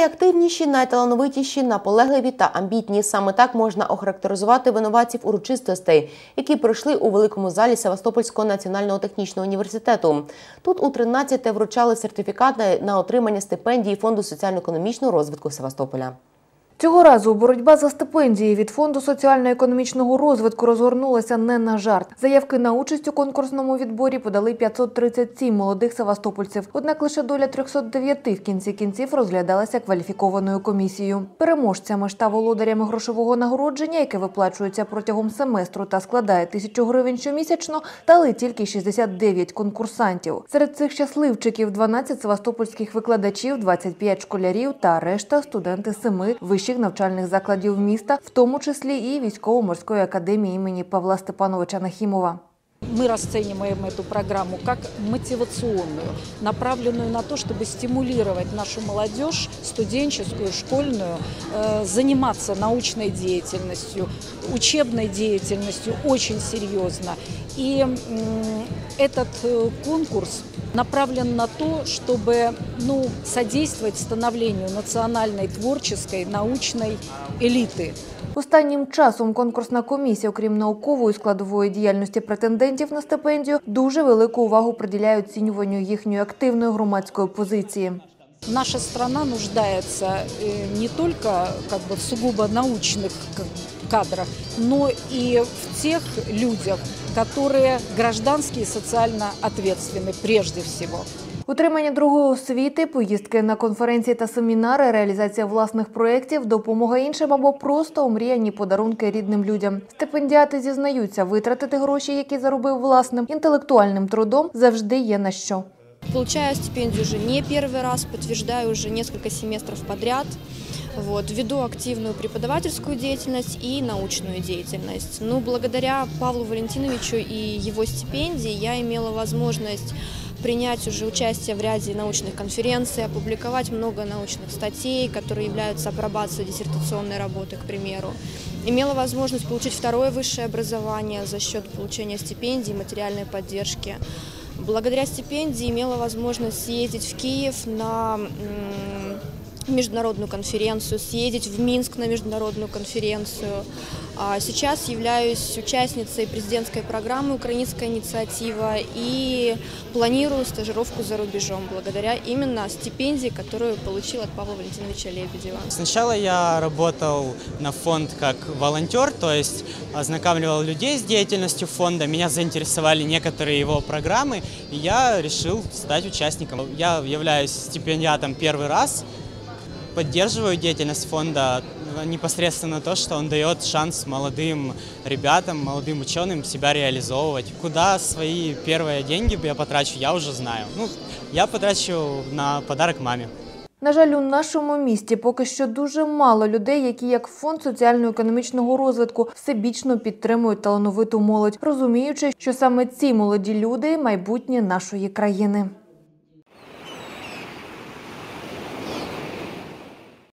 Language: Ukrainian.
Найактивніші, найталановитіші, наполегливі та амбітні. Саме так можна охарактеризувати винуватців урочистостей, які пройшли у великому залі Севастопольського національного технічного університету. Тут у 13-те вручали сертифікати на отримання стипендії фонду соціально-економічного розвитку Севастополя. Цього разу боротьба за стипендії від фонду соціально-економічного розвитку розгорнулася не на жарт. Заявки на участь у конкурсному відборі подали 537 молодих севастопольців. Однак лише доля 309 в кінці кінців розглядалася кваліфікованою комісією. Переможцями ж та володарями грошового нагородження, яке виплачується протягом семестру та складає тисячу гривень щомісячно, стали тільки 69 конкурсантів. Серед цих щасливчиків 12 севастопольських викладачів, 25 школярів та решта студенти семи вищих навчальних закладів міста, в тому числі і військово-морської академії імені Павла Степановича Нахімова. Мы расцениваем эту программу как мотивационную, направленную на то, чтобы стимулировать нашу молодежь, студенческую, школьную, э, заниматься научной деятельностью, учебной деятельностью очень серьезно. И м, этот э, конкурс направлен на то, чтобы ну, содействовать становлению национальной творческой научной элиты. Останнім часом конкурсна комісія, окрім наукової складової діяльності претендентів на стипендію, дуже велику увагу приділяє оцінюванню їхньої активної громадської позиції. Наша страна нуждается э, не только как бы, в сугубо научных к- кадрах, но и в тех людях, которые граждански и социально ответственны прежде всего. Утримання другої освіти, поїздки на конференції та семінари, реалізація власних проєктів, допомога іншим або просто омріяні подарунки рідним людям. Стипендіати зізнаються, витратити гроші, які заробив власним інтелектуальним трудом, завжди є на що. Получаю стипендию уже не первый раз, подтверждаю уже несколько семестров подряд. Вот, веду активную преподавательскую деятельность и научную деятельность. Ну, благодаря Павлу Валентиновичу и его стипендии я имела возможность принять уже участие в ряде научных конференций, опубликовать много научных статей, которые являются апробацией диссертационной работы, к примеру. Имела возможность получить второе высшее образование за счет получения стипендий и материальной поддержки. Благодаря стипендии имела возможность съездить в Киев на международную конференцию, съездить в Минск на международную конференцию. А Сейчас являюсь участницей президентской программы «Украинская инициатива» и планирую стажировку за рубежом благодаря именно стипендии, которую получила от Павла Валентиновича Лебедева. Сначала я работал на фонд как волонтер, то есть ознакомливал людей с деятельностью фонда. Меня заинтересовали некоторые его программы, и я решил стать участником. Я являюсь стипендиатом первый раз, поддерживаю деятельность фонда непосредственно то, что он дает шанс молодым ребятам, молодым ученым себя реализовывать. Куда свои первые деньги я потрачу, я уже знаю. Ну, я потрачу на подарок маме. На жаль, у нашому місті поки що дуже мало людей, які як фонд соціально-економічного розвитку всебічно підтримують талановиту молодь, розуміючи, що саме ці молоді люди майбутнє нашої країни.